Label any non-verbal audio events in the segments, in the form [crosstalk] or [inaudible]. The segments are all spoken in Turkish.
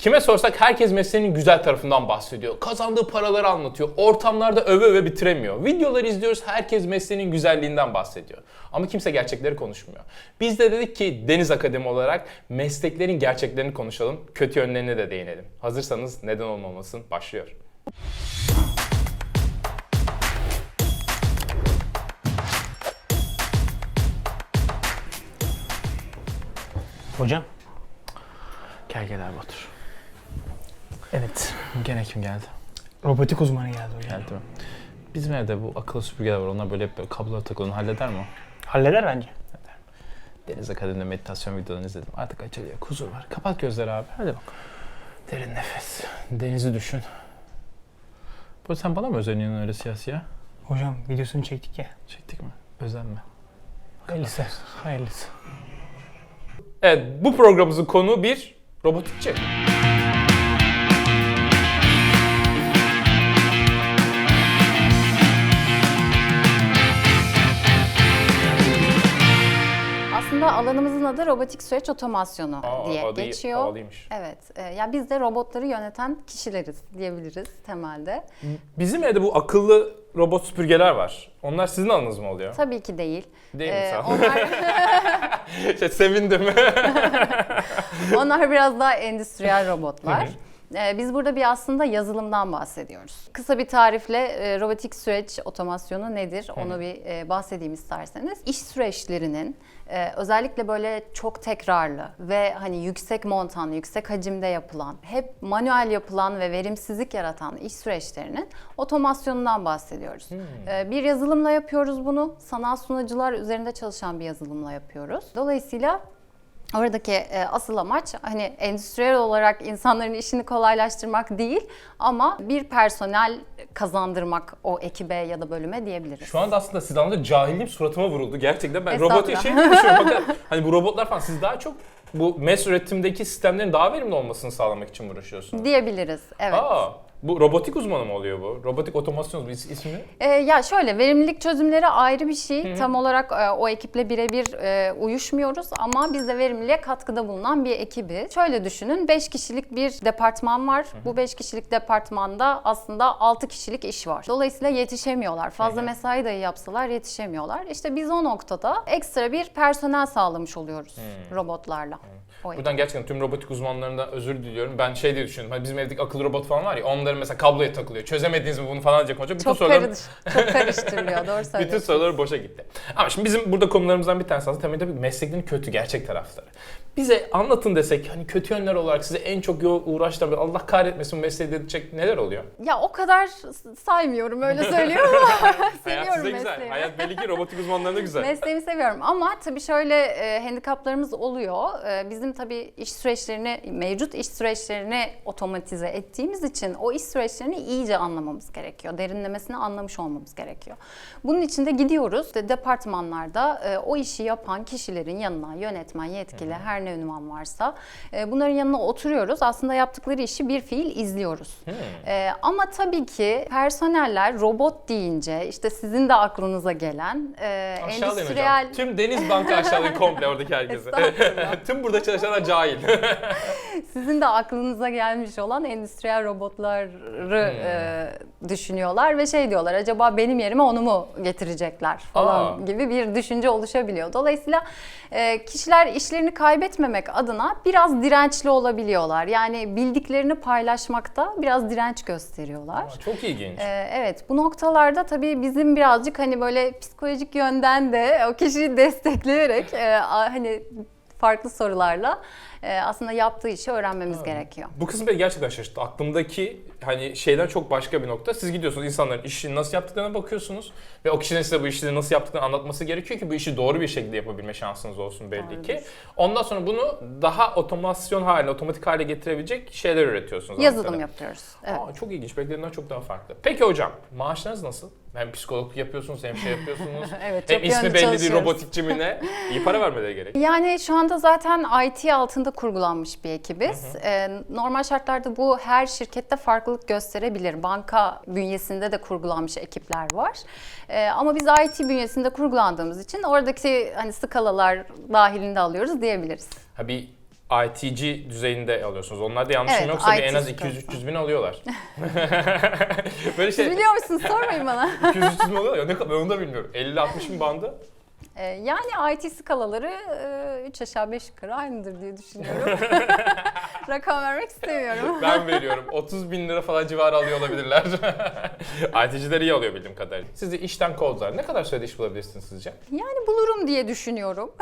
Kime sorsak herkes mesleğinin güzel tarafından bahsediyor. Kazandığı paraları anlatıyor. Ortamlarda öve öve bitiremiyor. Videoları izliyoruz herkes mesleğinin güzelliğinden bahsediyor. Ama kimse gerçekleri konuşmuyor. Biz de dedik ki Deniz Akademi olarak mesleklerin gerçeklerini konuşalım. Kötü yönlerine de değinelim. Hazırsanız neden olmamasın başlıyor. Hocam. Gel gel abi otur. Evet. Gene kim geldi? Robotik uzmanı geldi hocam. Geldi mi? Bizim evde bu akıllı süpürgeler var. Onlar böyle hep kablolara takılı. Halleder mi o? Halleder bence. Deniz Akademi'de meditasyon videolarını izledim. Artık açılıyor. Huzur var. Kapat gözleri abi. Hadi bak. Derin nefes. Denizi düşün. Bu sen bana mı özeniyorsun öyle siyah siyah? Hocam videosunu çektik ya. Çektik mi? Özenme. Hayırlısı. Hayırlısı. Evet bu programımızın konu bir robotikçi. Aslında alanımızın adı robotik süreç otomasyonu Aa, diye adı geçiyor. havalıymış. Evet. E, ya biz de robotları yöneten kişileriz diyebiliriz temelde. Bizim evde bu akıllı robot süpürgeler var. Onlar sizin alanınız mı oluyor? Tabii ki değil. Değil mi Ee, sağ ol. onlar, [laughs] [laughs] Şey, sevindim. [laughs] onlar biraz daha endüstriyel robotlar. Ee, Biz burada bir aslında yazılımdan bahsediyoruz. Kısa bir tarifle e, robotik süreç otomasyonu nedir onu bir e, bahsedeyim isterseniz. İş süreçlerinin e, özellikle böyle çok tekrarlı ve hani yüksek montanlı, yüksek hacimde yapılan, hep manuel yapılan ve verimsizlik yaratan iş süreçlerinin otomasyonundan bahsediyoruz. E, Bir yazılımla yapıyoruz bunu. Sanal sunucular üzerinde çalışan bir yazılımla yapıyoruz. Dolayısıyla Oradaki e, asıl amaç hani endüstriyel olarak insanların işini kolaylaştırmak değil ama bir personel kazandırmak o ekibe ya da bölüme diyebiliriz. Şu anda aslında siz anlatınca cahilliğim suratıma vuruldu. Gerçekten ben robotu şey düşünüyorum. Bakın, hani bu robotlar falan siz daha çok bu mes üretimdeki sistemlerin daha verimli olmasını sağlamak için uğraşıyorsunuz. Diyebiliriz. Evet. Aa, bu robotik uzmanı mı oluyor bu? Robotik otomasyon mu? İs- ismi? Ee, ya şöyle verimlilik çözümleri ayrı bir şey. Tam olarak e, o ekiple birebir e, uyuşmuyoruz ama biz de verimliliğe katkıda bulunan bir ekibi. Şöyle düşünün 5 kişilik bir departman var. Bu 5 kişilik departmanda aslında 6 kişilik iş var. Dolayısıyla yetişemiyorlar. Fazla mesai dahi yapsalar yetişemiyorlar. İşte biz o noktada ekstra bir personel sağlamış oluyoruz robotlarla. O Buradan gerçekten tüm robotik uzmanlarından özür diliyorum. Ben şey diye düşündüm. Hani bizim evdeki akıllı robot falan var ya onların mesela kabloya takılıyor. Çözemediniz mi bunu falan diyecek hoca. Bütün Çok, soruların karış, çok karıştırılıyor. Doğru [laughs] Bütün söylüyorsun. sorular boşa gitti. Ama şimdi bizim burada konularımızdan bir tanesi aslında temelde bir mesleklerin kötü gerçek tarafları. Bize anlatın desek hani kötü yönler olarak size en çok uğraştıran Allah kahretmesin mesleği dedirtecek neler oluyor? Ya o kadar saymıyorum öyle söylüyorum ama [laughs] [laughs] Hayat seviyorum güzel. mesleğimi. Hayat belli ki robotik uzmanlarına güzel. Mesleğimi seviyorum ama tabii şöyle e, handikaplarımız oluyor. E, bizim tabii iş süreçlerini, mevcut iş süreçlerini otomatize ettiğimiz için o iş süreçlerini iyice anlamamız gerekiyor. Derinlemesine anlamış olmamız gerekiyor. Bunun için de gidiyoruz. İşte departmanlarda e, o işi yapan kişilerin yanına yönetmen, yetkili, her ne ünvan varsa e, bunların yanına oturuyoruz. Aslında yaptıkları işi bir fiil izliyoruz. E, ama tabii ki personeller robot deyince işte sizin de aklınıza gelen e, endüstriyel hocam. Tüm Deniz Banka aşağılayın komple oradaki. Estağfurullah. [laughs] Tüm burada çalışanlar cahil. [laughs] sizin de aklınıza gelmiş olan endüstriyel robotları Hmm. e, düşünüyorlar ve şey diyorlar acaba benim yerime onu mu getirecekler falan Aa. gibi bir düşünce oluşabiliyor. Dolayısıyla e, kişiler işlerini kaybetmemek adına biraz dirençli olabiliyorlar. Yani bildiklerini paylaşmakta biraz direnç gösteriyorlar. Aa, Çok ilginç. Ee, evet bu noktalarda tabii bizim birazcık hani böyle psikolojik yönden de o kişiyi destekleyerek e, hani farklı sorularla e, aslında yaptığı işi öğrenmemiz gerekiyor. Bu kısım beni gerçekten şaşırttı. Aklımdaki hani şeyden çok başka bir nokta. Siz gidiyorsunuz insanların işini nasıl yaptıklarına bakıyorsunuz ve o kişinin size bu işleri nasıl yaptıklarını anlatması gerekiyor ki bu işi doğru bir şekilde yapabilme şansınız olsun belli ki. Ondan sonra bunu daha otomasyon haline, otomatik hale getirebilecek şeyler üretiyorsunuz. Yazılım yapıyoruz. Evet. Aa, çok ilginç. Beklediğimden çok daha farklı. Peki hocam, maaşlarınız nasıl? Hem psikologluk yapıyorsunuz hem şey yapıyorsunuz. [laughs] Evet, hem ismi belli değil robotikçi mi ne? İyi para vermeleri gerek. [laughs] Yani şu anda zaten IT altında kurgulanmış bir ekibiz. Ee, normal şartlarda bu her şirkette farklılık gösterebilir. Banka bünyesinde de kurgulanmış ekipler var. Ee, ama biz IT bünyesinde kurgulandığımız için oradaki hani skalalar dahilinde alıyoruz diyebiliriz. Ha bir ITC düzeyinde alıyorsunuz. Onlar da yanlışım Evet, yoksa bir en az scope. 200-300 bin alıyorlar. [laughs] Böyle Siz şey biliyor musunuz? Sormayın bana. [laughs] 200-300 bin alıyorlar ya ne kadar ben onu da bilmiyorum. 50-60 bin bandı. Ee, yani IT skalaları 3 aşağı 5 yukarı aynıdır diye düşünüyorum. [laughs] Rakam vermek istemiyorum. [laughs] Ben veriyorum. 30 bin lira falan civarı alıyor olabilirler. [laughs] IT'ciler iyi alıyor bildiğim kadarıyla. Siz de işten kovdular. Ne kadar sürede iş bulabilirsiniz sizce? Yani bulurum diye düşünüyorum.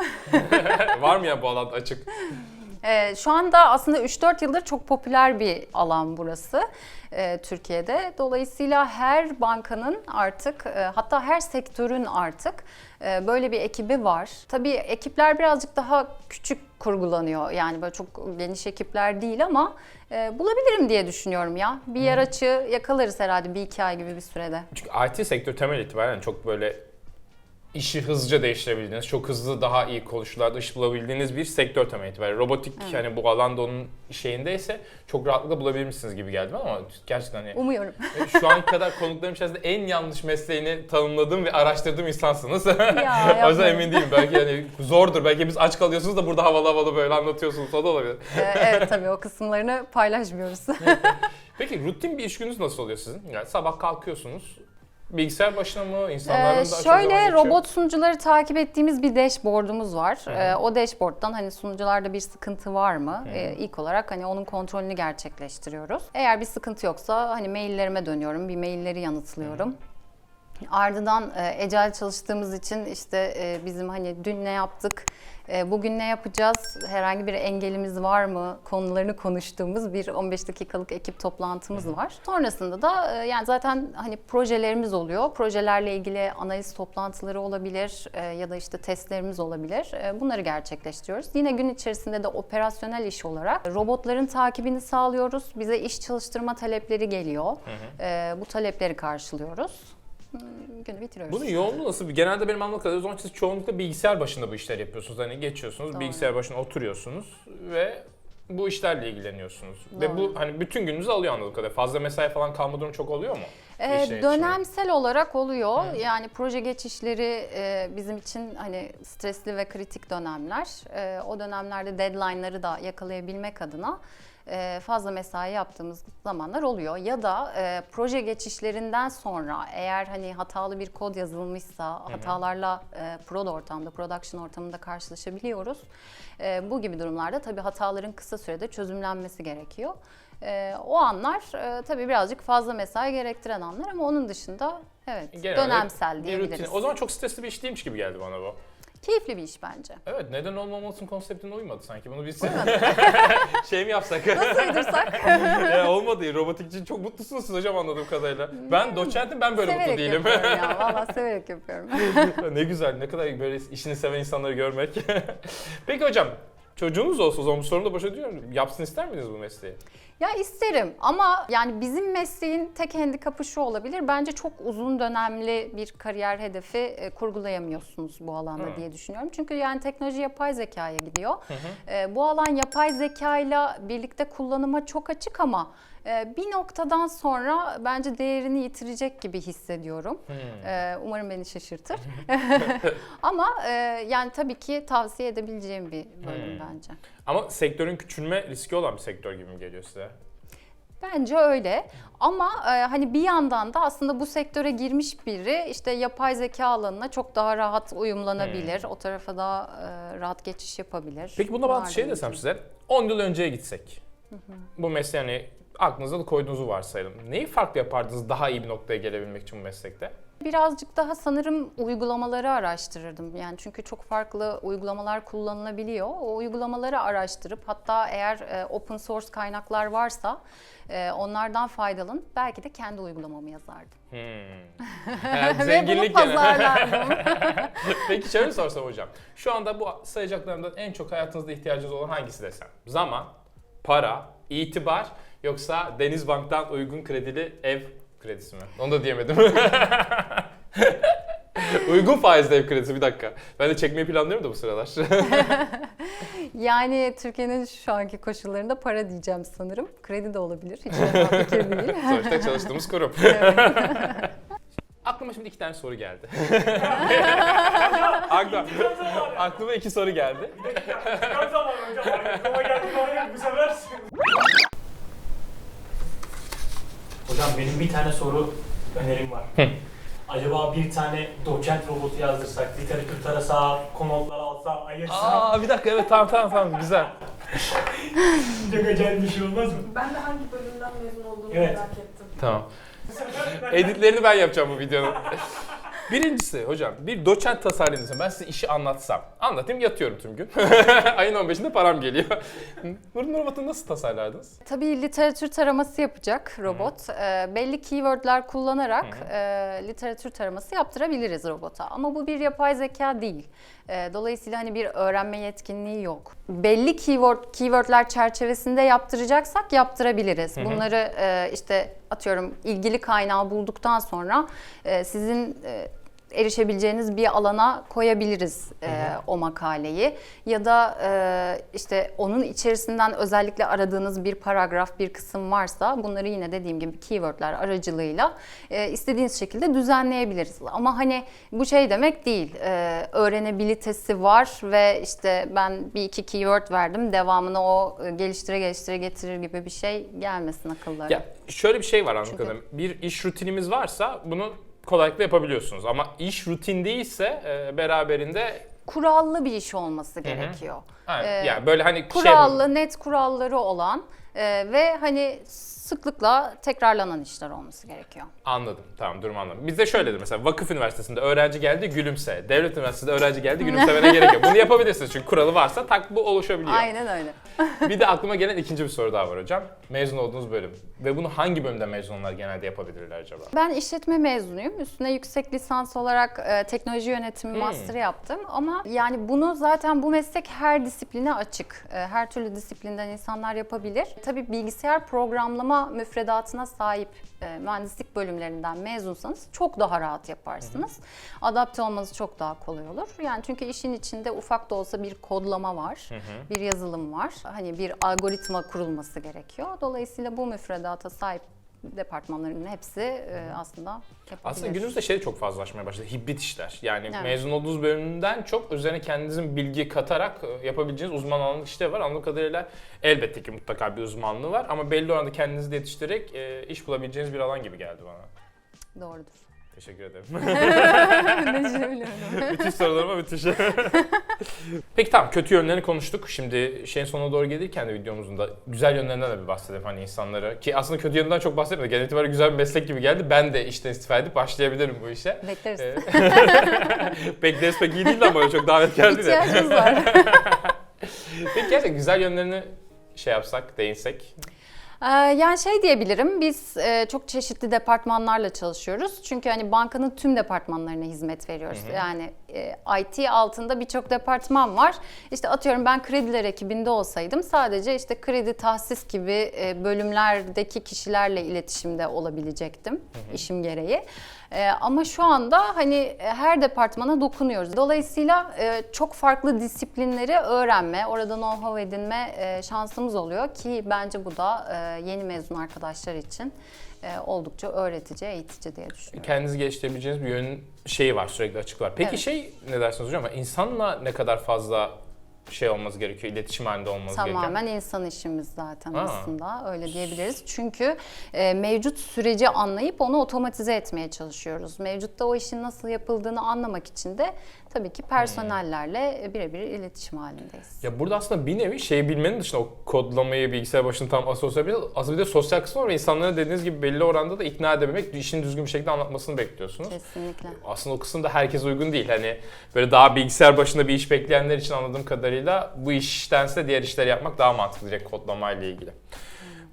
Var mı ya bu alanda açık? Ee, şu anda aslında 3-4 yıldır çok popüler bir alan burası e, Türkiye'de. Dolayısıyla her bankanın artık e, hatta her sektörün artık e, böyle bir ekibi var. Tabii ekipler birazcık daha küçük kurgulanıyor. Yani böyle çok geniş ekipler değil ama e, bulabilirim diye düşünüyorum ya. Bir yer açığı yakalarız herhalde bir iki ay gibi bir sürede. Çünkü IT sektör temel itibaren çok böyle işi hızlıca değiştirebildiğiniz, çok hızlı daha iyi koşullarda iş bulabildiğiniz bir sektör temel itibaren. Robotik hani bu alanda onun şeyindeyse çok rahatlıkla bulabilirsiniz gibi geldi bana ama gerçekten hani Umuyorum. [laughs] şu an kadar konuklarım içerisinde en yanlış mesleğini tanımladığım ve araştırdığım insansınız. Ya, [laughs] o yüzden emin değilim. Belki hani zordur. Belki biz aç kalıyorsunuz da burada havalı havalı böyle anlatıyorsunuz. O da olabilir. Ee, evet tabii o kısımlarını paylaşmıyoruz. [laughs] Peki rutin bir iş gününüz nasıl oluyor sizin? Yani sabah kalkıyorsunuz. Bilgisayar başına mı? İnsanlarla mı Ee, daha şöyle robot sunucuları takip ettiğimiz bir dashboard'umuz var. Ee, o dashboard'dan hani sunucularda bir sıkıntı var mı? Ee, ilk olarak hani onun kontrolünü gerçekleştiriyoruz. Eğer bir sıkıntı yoksa hani maillerime dönüyorum, bir mailleri yanıtlıyorum. Ardından e, Agile çalıştığımız için işte e, bizim hani dün ne yaptık, e, bugün ne yapacağız, herhangi bir engelimiz var mı konularını konuştuğumuz bir 15 dakikalık ekip toplantımız var. Sonrasında da e, yani zaten hani projelerimiz oluyor. Projelerle ilgili analiz toplantıları olabilir e, ya da işte testlerimiz olabilir. E, bunları gerçekleştiriyoruz. Yine gün içerisinde de operasyonel iş olarak robotların takibini sağlıyoruz. Bize iş çalıştırma talepleri geliyor. E, bu talepleri karşılıyoruz. Günü bitiriyoruz. Bunun yoğunluğu nasıl? Genelde benim anladığım kadarıyla o zaman siz çoğunlukla bilgisayar başında bu işler yapıyorsunuz. Hani geçiyorsunuz, Doğru. bilgisayar başına oturuyorsunuz ve bu işlerle ilgileniyorsunuz. Ve Doğru. bu hani bütün gününüzü alıyor anladığım kadarıyla. Fazla mesai falan kalma durum çok oluyor mu? Ee, İşler dönemsel olarak oluyor. Yani proje geçişleri e, bizim için hani stresli ve kritik dönemler. E, o dönemlerde deadline'ları da yakalayabilmek adına fazla mesai yaptığımız zamanlar oluyor. Ya da e, proje geçişlerinden sonra eğer hani hatalı bir kod yazılmışsa hatalarla e, prod ortamda, production ortamında karşılaşabiliyoruz. E, bu gibi durumlarda tabii hataların kısa sürede çözümlenmesi gerekiyor. E, o anlar e, tabii birazcık fazla mesai gerektiren anlar ama onun dışında evet Genelde dönemsel diyebiliriz. rutin. O zaman çok stresli bir iş değilmiş gibi geldi bana bu. Keyifli bir iş bence. Evet neden olmamalısın konseptine uymadı sanki. Bunu biz [laughs] şey mi yapsak? Nasıl uydursak? [laughs] ya olmadı. Robotikçi çok mutlusunuz siz hocam anladığım kadarıyla. Ben doçentim ben böyle mutlu severek değilim. yapıyorum ya. [laughs] Valla severek yapıyorum. ne güzel, ne kadar böyle işini seven insanları görmek. Peki hocam, çocuğunuz olsa o zaman bu sorunu da boşa diyorum. Yapsın ister miydiniz bu mesleği? Ya isterim ama yani bizim mesleğin tek handikapı şu olabilir. Bence çok uzun dönemli bir kariyer hedefi e, kurgulayamıyorsunuz bu alanda Hı. diye düşünüyorum. Çünkü yani teknoloji yapay zekaya gidiyor. E, bu alan yapay zekayla birlikte kullanıma çok açık ama bir noktadan sonra bence değerini yitirecek gibi hissediyorum. E, umarım beni şaşırtır. [laughs] [laughs] ama e, yani tabii ki tavsiye edebileceğim bir bölüm bence. Ama sektörün küçülme riski olan bir sektör gibi mi geliyor size? Bence öyle ama e, hani bir yandan da aslında bu sektöre girmiş biri işte yapay zeka alanına çok daha rahat uyumlanabilir. O tarafa daha e, rahat geçiş yapabilir. Peki Bunlar bazı şey desem size, 10 yıl önceye gitsek. Bu mesleği hani aklınıza da koyduğunuzu varsayalım. Neyi farklı yapardınız daha iyi bir noktaya gelebilmek için bu meslekte? Birazcık daha sanırım uygulamaları araştırırdım. Yani çünkü çok farklı uygulamalar kullanılabiliyor. O uygulamaları araştırıp hatta eğer e, open source kaynaklar varsa e, onlardan faydalanıp belki de kendi uygulamamı yazardım. Hmm. [laughs] Yani Ve bunu pazarlardım. [laughs] Peki şöyle sorsam hocam. Şu anda bu sayacaklarımdan en çok hayatınızda ihtiyacınız olan hangisi desem? Zaman, para, itibar yoksa Denizbank'tan uygun kredili ev kredisi mi? Onu da diyemedim. [laughs] uygun faizli ev kredisi bir dakika. Ben de çekmeyi planlıyorum da bu sıralar. [laughs] Yani Türkiye'nin şu anki koşullarında para diyeceğim sanırım. Kredi de olabilir. Hiç fikir değil. [laughs] Sonuçta çalıştığımız kurum. Aklıma şimdi iki tane soru geldi. aklıma, aklıma iki soru geldi. Hocam aklıma geldi var ya bu sefer. Hocam benim bir tane soru önerim var. Acaba bir tane doçent robotu yazdırsak, literatür tarasa, konotlar alsa, ayırsa Aa bir dakika evet tamam tamam tamam güzel. [laughs] çok acayip bir şey olmaz mı? Ben de hangi bölümden mezun olduğumu Evet. merak ettim. Tamam. Editlerini ben yapacağım bu videonun. [laughs] Birincisi hocam bir doçent tasarlayınca ben size işi anlatsam. Anlatayım yatıyorum tüm gün. [laughs] Ayın 15'inde param geliyor. [laughs] Burun robotunu nasıl tasarlardınız? Tabii literatür taraması yapacak robot. Ee, belli keywordler kullanarak e, literatür taraması yaptırabiliriz robota. Ama bu bir yapay zeka değil. Ee, dolayısıyla hani bir öğrenme yetkinliği yok. Belli keyword keywordler çerçevesinde yaptıracaksak yaptırabiliriz. Bunları e, işte atıyorum ilgili kaynağı bulduktan sonra e, sizin e, erişebileceğiniz bir alana koyabiliriz e, o makaleyi ya da e, işte onun içerisinden özellikle aradığınız bir paragraf bir kısım varsa bunları yine dediğim gibi keywordler aracılığıyla e, istediğiniz şekilde düzenleyebiliriz. Ama hani bu şey demek değil e, öğrenebilitesi var ve işte ben bir iki keyword verdim devamını o e, geliştire geliştire getirir gibi bir şey gelmesin akıllara. Ya şöyle bir şey var Çünkü- kadarıyla. Bir iş rutinimiz varsa bunu kolaylıkla yapabiliyorsunuz. Ama iş rutin değilse e, beraberinde Kurallı bir iş olması gerekiyor. ha, Ee, yani böyle hani şey kurallı, net kuralları olan e, ve hani sıklıkla tekrarlanan işler olması gerekiyor. Anladım. Tamam durum anladım. Bizde şöyledir mesela vakıf üniversitesinde öğrenci geldi gülümse. Devlet üniversitesinde öğrenci geldi gülümsemene [laughs] gerek yok. Bunu yapabilirsiniz çünkü kuralı varsa tak bu oluşabiliyor. Aynen öyle. Bir de aklıma gelen ikinci bir soru daha var hocam. Mezun olduğunuz bölüm. Ve bunu hangi bölümden mezun olanlar genelde yapabilirler acaba? Ben işletme mezunuyum. Üstüne yüksek lisans olarak e, teknoloji yönetimi Hmm. master yaptım. Ama yani bunu zaten bu meslek her disipline açık. E, her türlü disiplinden insanlar yapabilir. Tabii bilgisayar programlama müfredatına sahip e, mühendislik bölümlerinden mezunsanız çok daha rahat yaparsınız. Adapte olmanız çok daha kolay olur. Yani çünkü işin içinde ufak da olsa bir kodlama var, bir yazılım var. Hani bir algoritma kurulması gerekiyor. Dolayısıyla bu müfredata sahip departmanların hepsi e, aslında yapabilir. Aslında günümüzde şey çok fazlalaşmaya başladı. Hibrit işler. Yani Evet. mezun olduğunuz bölümden çok üzerine kendinizin bilgi katarak e, yapabileceğiniz uzman alanlık işler var. Anladığım kadarıyla elbette ki mutlaka bir uzmanlığı var. Ama belli oranda kendinizi de yetiştirerek e, iş bulabileceğiniz bir alan gibi geldi bana. Doğrudur. Teşekkür ederim. [laughs] Düşünebiliyorum. müthiş sorularıma müthiş. Peki tamam kötü yönlerini konuştuk. Şimdi şeyin sonuna doğru gelirken de videomuzun da güzel yönlerinden de bir bahsedelim hani insanlara. Ki aslında kötü yönünden çok bahsetmedik. Genel itibariyle güzel bir meslek gibi geldi. Ben de işten istifa edip başlayabilirim bu işe. Bekleriz. Ee, [laughs] Bekleriz pek iyi değildi ama öyle çok davet geldi de. İhtiyacımız var. Peki gerçekten güzel yönlerini şey yapsak, değinsek. Ee, yani şey diyebilirim, biz e, çok çeşitli departmanlarla çalışıyoruz. Çünkü hani bankanın tüm departmanlarına hizmet veriyoruz. Yani e, IT altında birçok departman var. İşte atıyorum ben krediler ekibinde olsaydım sadece işte kredi tahsis gibi e, bölümlerdeki kişilerle iletişimde olabilecektim işim gereği. Ama şu anda hani her departmana dokunuyoruz. Dolayısıyla çok farklı disiplinleri öğrenme, orada know-how edinme şansımız oluyor ki bence bu da yeni mezun arkadaşlar için e, oldukça öğretici, eğitici diye düşünüyorum. Kendinizi geliştirebileceğiniz bir yön şeyi var sürekli açık var. Peki Evet. şey ne dersiniz hocam? İnsanla ne kadar fazla şey olması gerekiyor, iletişim halinde olması gerekiyor? Tamamen insan işimiz zaten Ha. aslında öyle diyebiliriz. Çünkü e, mevcut süreci anlayıp onu otomatize etmeye çalışıyoruz. Mevcutta o işin nasıl yapıldığını anlamak için de tabii ki personellerle e, birebir iletişim halindeyiz. Ya burada aslında bir nevi şey bilmenin dışında o kodlamayı bilgisayar başında tam asosyal bir aslında bir de sosyal kısmı var ve insanlara dediğiniz gibi belli oranda da ikna edebilmek, işini düzgün bir şekilde anlatmasını bekliyorsunuz. Kesinlikle. Aslında o kısım da herkese uygun değil. Hani böyle daha bilgisayar başında bir iş bekleyenler için anladığım kadarıyla bu iştense diğer işleri yapmak daha mantıklı direkt kodlamayla ilgili.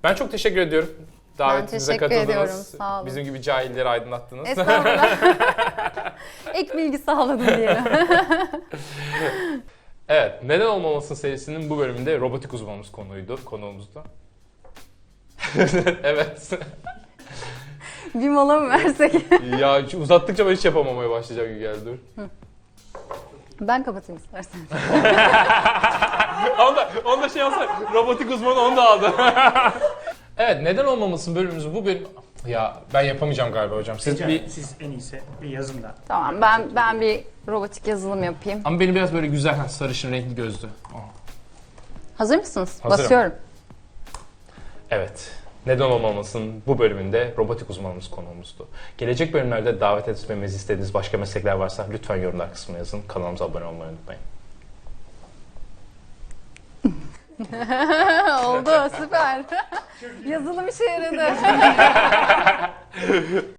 Ben çok teşekkür ediyorum. Davetimize teşekkür katıldınız. ediyorum, sağ olun. Bizim gibi cahilleri aydınlattınız. Estağfurullah. [laughs] [laughs] Ek bilgi sağladın diyelim. [laughs] evet, neden olmamasın serisinin bu bölümünde robotik uzmanımız konuydu, konuğumuzdu. [laughs] evet. bir mola mı versek? ya uzattıkça ben hiç yapamamaya başlayacağım gibi geldi. Dur. ben kapatayım istersen. onu, da, onu da şey yapsa robotik uzmanı onu da aldı. evet neden olmamasın bölümümüzü bu bölüm... Ya ben yapamayacağım galiba hocam. Siz Rica bir... ederim. Siz en iyisi bir yazın da. tamam ben ben bir robotik yazılım yapayım. Ama benim biraz böyle güzel ha, sarışın renkli gözlü. Hazır mısınız? Hazırım. Basıyorum. Evet. Neden olmamasın bu bölümünde robotik uzmanımız konuğumuzdu. Gelecek bölümlerde davet etmemizi istediğiniz başka meslekler varsa lütfen yorumlar kısmına yazın. Kanalımıza abone olmayı unutmayın. Oldu süper. Yazılım işe yaradı. [laughs]